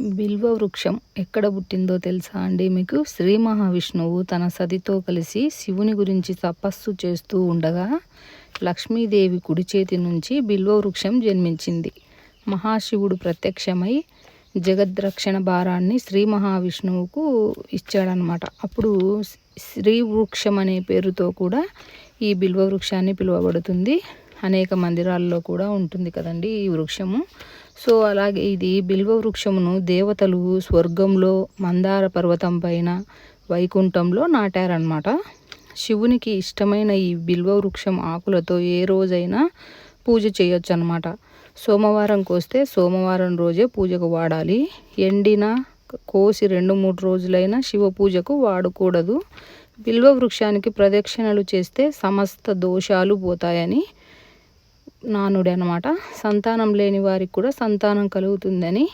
బిల్వ వృక్షం ఎక్కడ పుట్టిందో తెలుసా అండి మీకు? శ్రీ మహావిష్ణువు తన సతితో కలిసి శివుని గురించి తపస్సు చేస్తూ ఉండగా లక్ష్మీదేవి కుడి చేతి నుంచి బిల్వ వృక్షం జన్మించింది. మహాశివుడు ప్రత్యక్షమై జగద్రక్షణ భారాన్ని శ్రీ మహావిష్ణువుకు ఇచ్చాడనమాట అప్పుడు శ్రీ వృక్షం అనే పేరుతో కూడా ఈ బిల్వ వృక్షాన్ని పిలువబడుతుంది. అనేక మందిరాల్లో కూడా ఉంటుంది కదండి ఈ వృక్షము. సో అలాగే ఇది బిల్వ వృక్షమును దేవతలు స్వర్గంలో మందార పర్వతం పైన వైకుంఠంలో నాటారనమాట శివునికి ఇష్టమైన ఈ బిల్వ వృక్షం ఆకులతో ఏ రోజైనా పూజ చేయొచ్చు అనమాట సోమవారం కోస్తే సోమవారం రోజే పూజకు వాడాలి. ఎండిన కోసి రెండు మూడు రోజులైనా శివ పూజకు వాడకూడదు. బిల్వ వృక్షానికి ప్రదక్షిణలు చేస్తే సమస్త దోషాలు పోతాయని నానుడి అనమాట సంతానం లేని వారికి కూడా సంతానం కలుగుతుందని